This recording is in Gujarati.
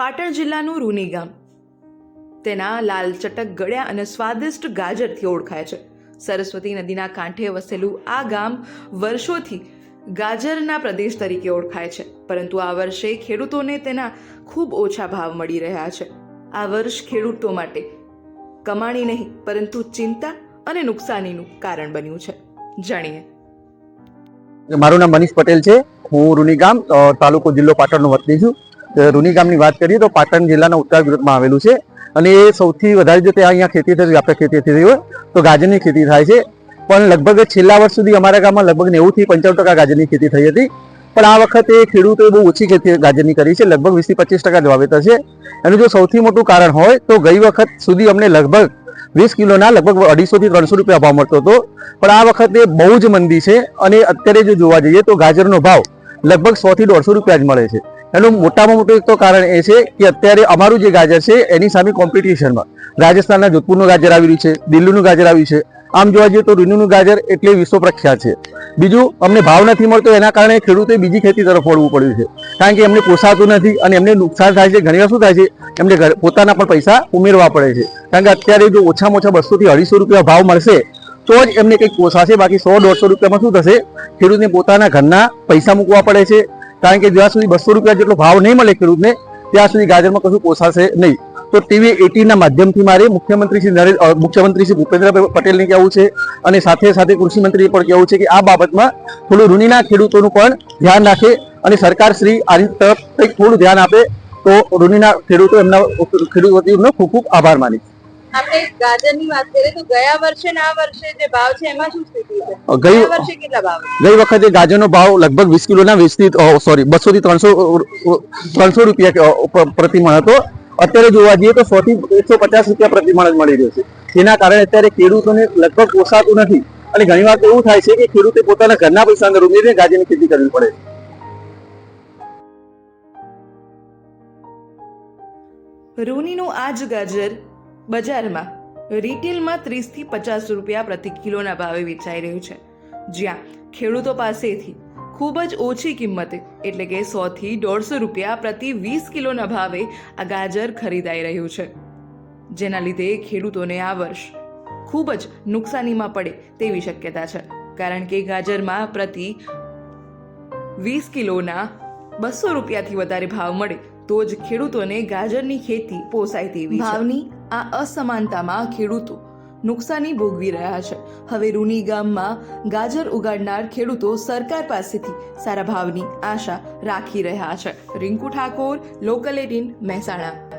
પાટણ જિલ્લાનું રૂની ગામ તેના લાલ ચટક ગળ્યા અને સ્વાદિષ્ટ ગાજરથી ઓળખાય છે. સરસ્વતી નદીના કાંઠે વસેલું આ ગામ વર્ષોથી ગાજરના પ્રદેશ તરીકે ઓળખાય છે. પરંતુ આ વર્ષે ખેડૂતોને તેના ખૂબ ઓછા ભાવ મળી રહ્યા છે. આ વર્ષ ખેડૂતો માટે કમાણી નહીં, પરંતુ ચિંતા અને નુકસાનીનું કારણ બન્યું છે. જાણીએ. મારું નામ મનીષ પટેલ છે. હું રૂની ગામ તાલુકો જિલ્લો પાટણનો વતની છું. રૂની ગામની વાત કરીએ તો પાટણ જિલ્લાના ઉત્તર ગુજરાતમાં આવેલું છે. અને એ સૌથી વધારે જો ત્યાં અહીંયા ખેતી થતી વ્યાપક ખેતી થતી હોય, તો ગાજરની ખેતી થાય છે. પણ લગભગ છેલ્લા વર્ષ સુધી અમારા ગામમાં લગભગ નેવુંથી પંચાવન ટકા ગાજરની ખેતી થઈ હતી. પણ આ વખતે ખેડૂતોએ બહુ ઓછી ખેતી ગાજરની કરી છે, લગભગ વીસથી પચીસ ટકા જ વાવેતર છે. એનું જો સૌથી મોટું કારણ હોય, તો ગઈ વખત સુધી અમને લગભગ વીસ કિલોના લગભગ અઢીસોથી ત્રણસો રૂપિયા ભાવ મળતો હતો. પણ આ વખતે બહુ જ મંદી છે અને અત્યારે જો જોવા જઈએ તો ગાજરનો ભાવ લગભગ સોથી દોઢસો રૂપિયા જ મળે છે. એનું મોટામાં મોટું એક તો કારણ એ છે કે અત્યારે અમારું જે ગાજર છે, એની સામે કોમ્પિટિશનમાં રાજસ્થાનના જોધપુરનું ગાજર આવી રહ્યું છે, દિલ્હીનું ગાજર આવ્યું છે. આમ જોવા જઈએ તો રીનુનું ગાજર એટલે વિશ્વ પ્રખ્યાત છે. બીજું, અમને ભાવ નથી મળતો, એના કારણે ખેડૂતોએ બીજી ખેતી તરફ વળવું પડ્યું છે. કારણ કે એમને પોસાતું નથી અને એમને નુકસાન થાય છે ઘણીવાર શું થાય છે, એમને પોતાના પણ પૈસા ઉમેરવા પડે છે. કારણ કે અત્યારે જો ઓછામાં ઓછા બસોથી અઢીસો રૂપિયા ભાવ મળશે, તો જ એમને કંઈક પોસાશે, બાકી સો દોઢસો રૂપિયામાં શું થશે? ખેડૂતને પોતાના ઘરના પૈસા મૂકવા પડે છે કારણ કે જ્યાં સુધી બસો રૂપિયા જેટલો ભાવ નહીં મળે ખેડૂતને, ત્યાં સુધી ગાજરમાં કશું પોસાશે નહીં. તો ટીવી એટીના માધ્યમથી મારે મુખ્યમંત્રી શ્રી નરેન્દ્ર મુખ્યમંત્રી શ્રી ભૂપેન્દ્રભાઈ પટેલને કહેવું છે અને સાથે સાથે કૃષિમંત્રીએ પણ કહેવું છે કે આ બાબતમાં થોડું ઋણીના ખેડૂતોનું પણ ધ્યાન રાખે અને સરકાર શ્રી આની તરફ કંઈક થોડું ધ્યાન આપે તો ઋણીના ખેડૂતો એમના ખેડૂત એમનો ખૂબ ખૂબ આભાર માની આપણે ગાજરની વાત કરીએ તો ગયા વર્ષે ને આ વર્ષે જે ભાવ છે એમાં શું સ્થિતિ છે? ગઈ વર્ષે કેટલા ભાવ ગઈ વખતે ગાજરનો ભાવ લગભગ વીસ કિલોના 20 થી સોરી 200 થી ત્રણસો ત્રણસો રૂપિયા પ્રતિ મણ હતો. અત્યારે જોવા જઈએ તો સો થી એકસો પચાસ રૂપિયા પ્રતિમણ જ મળી રહ્યો છે. તેના કારણે અત્યારે ખેડૂતોને લગભગ પોસાતું નથી. અને ઘણી વાર તો એવું થાય છે કે ખેડૂતે પોતાના ઘરના પૈસા અંદર ઉમેરીને ગાજરની ખેતી કરવી પડે. રૂનીનું આ જ ગાજર બજારમાં રિટેલમાં ત્રીસથી પચાસ રૂપિયા પ્રતિ કિલોના ભાવે વેચાઈ રહ્યું છે. જ્યાં ખેડૂતો પાસેથી ખૂબ જ ઓછી કિંમતે એટલે કે સોથી દોઢસો રૂપિયા પ્રતિ વીસ કિલોના ભાવે આ ગાજર ખરીદાઈ રહ્યું છે. જેના લીધે ખેડૂતોને આ વર્ષ ખૂબ જ નુકસાનીમાં પડે તેવી શક્યતા છે. કારણ કે ગાજરમાં પ્રતિ વીસ કિલોના બસો રૂપિયાથી વધારે ભાવ મળે તો જ ખેડૂતોને ગાજરની ખેતી પોસાય તેવી ભાવની આ અસમાનતામાં ખેડૂતો નુકસાની ભોગવી રહ્યા છે. હવે રૂની ગામમાં ગાજર ઉગાડનાર ખેડૂતો સરકાર પાસેથી સારા ભાવની આશા રાખી રહ્યા છે. Rinku Thakor local eighteen Mehsana.